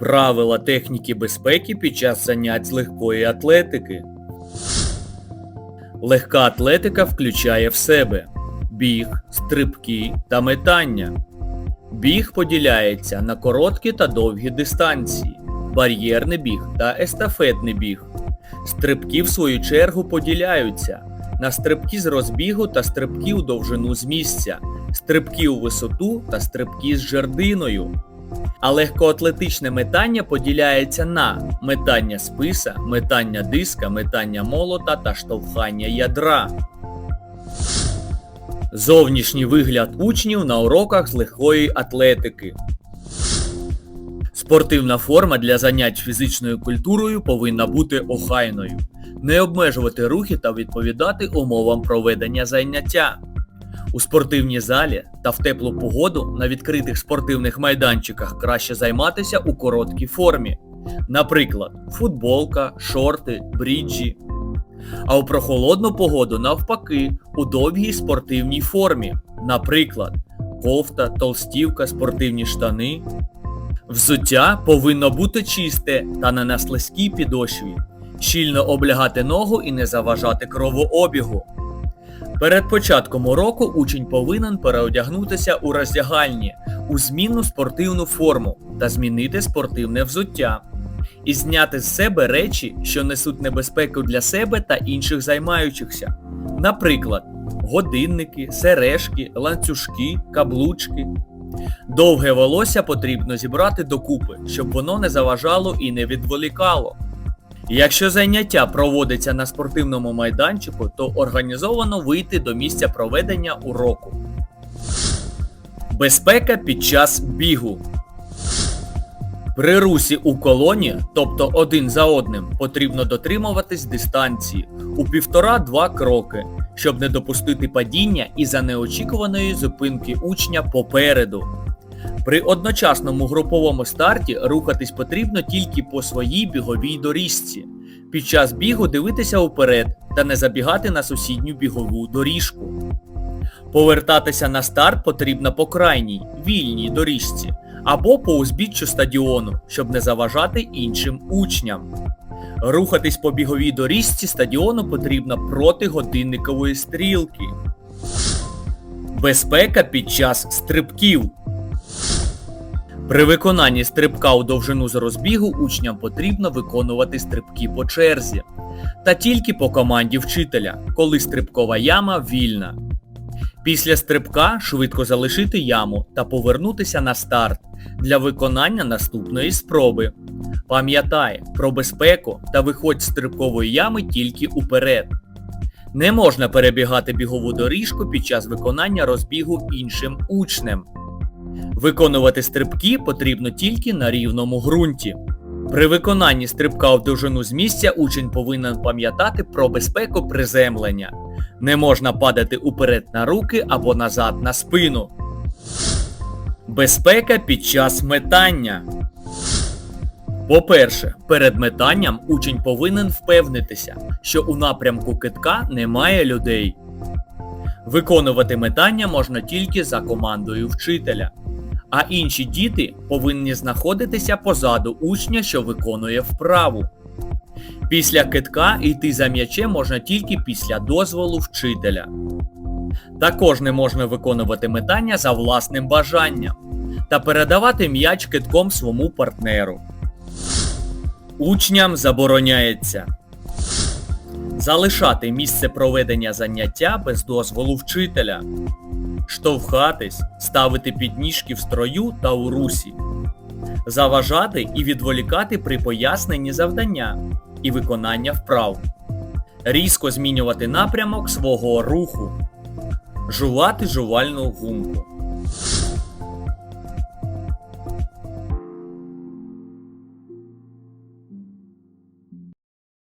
Правила техніки безпеки під час занять з легкої атлетики. Легка атлетика включає в себе біг, стрибки та метання. Біг поділяється на короткі та довгі дистанції, бар'єрний біг та естафетний біг. Стрибки, в свою чергу, поділяються на стрибки з розбігу та стрибки у довжину з місця, стрибки у висоту та стрибки з жердиною. А легкоатлетичне метання поділяється на метання списа, метання диска, метання молота та штовхання ядра. Зовнішній вигляд учнів на уроках з легкої атлетики. Спортивна форма для занять фізичною культурою повинна бути охайною, не обмежувати рухи та відповідати умовам проведення заняття. У спортивній залі та в теплу погоду на відкритих спортивних майданчиках краще займатися у короткій формі, наприклад, футболка, шорти, бріджі. А у прохолодну погоду навпаки у довгій спортивній формі, наприклад, кофта, толстівка, спортивні штани. Взуття повинно бути чисте та не на слизькій підошві, щільно облягати ногу і не заважати кровообігу. Перед початком уроку учень повинен переодягнутися у роздягальні у змінну спортивну форму та змінити спортивне взуття, і зняти з себе речі, що несуть небезпеку для себе та інших займаючихся. Наприклад, годинники, сережки, ланцюжки, каблучки. Довге волосся потрібно зібрати докупи, щоб воно не заважало і не відволікало. Якщо заняття проводиться на спортивному майданчику, то організовано вийти до місця проведення уроку. Безпека під час бігу. При русі у колоні, тобто один за одним, потрібно дотримуватись дистанції у півтора-два кроки, щоб не допустити падіння із-за неочікуваної зупинки учня попереду. При одночасному груповому старті рухатись потрібно тільки по своїй біговій доріжці. Під час бігу дивитися уперед та не забігати на сусідню бігову доріжку. Повертатися на старт потрібно по крайній, вільній доріжці або по узбіччю стадіону, щоб не заважати іншим учням. Рухатись по біговій доріжці стадіону потрібно проти годинникової стрілки. Безпека під час стрибків. При виконанні стрибка у довжину з розбігу учням потрібно виконувати стрибки по черзі. Та тільки по команді вчителя, коли стрибкова яма вільна. Після стрибка швидко залишити яму та повернутися на старт для виконання наступної спроби. Пам'ятай про безпеку та виходь з стрибкової ями тільки уперед. Не можна перебігати бігову доріжку під час виконання розбігу іншим учнем. Виконувати стрибки потрібно тільки на рівному ґрунті. При виконанні стрибка в довжину з місця учень повинен пам'ятати про безпеку приземлення. Не можна падати уперед на руки або назад на спину. Безпека під час метання. По-перше, перед метанням учень повинен впевнитися, що у напрямку китка немає людей. Виконувати метання можна тільки за командою вчителя, а інші діти повинні знаходитися позаду учня, що виконує вправу. Після китка йти за м'ячем можна тільки після дозволу вчителя. Також не можна виконувати метання за власним бажанням та передавати м'яч китком своєму партнеру. Учням забороняється залишати місце проведення заняття без дозволу вчителя, штовхатись, ставити підніжки в строю та у русі, заважати і відволікати при поясненні завдання і виконання вправ, різко змінювати напрямок свого руху, жувати жувальну гумку.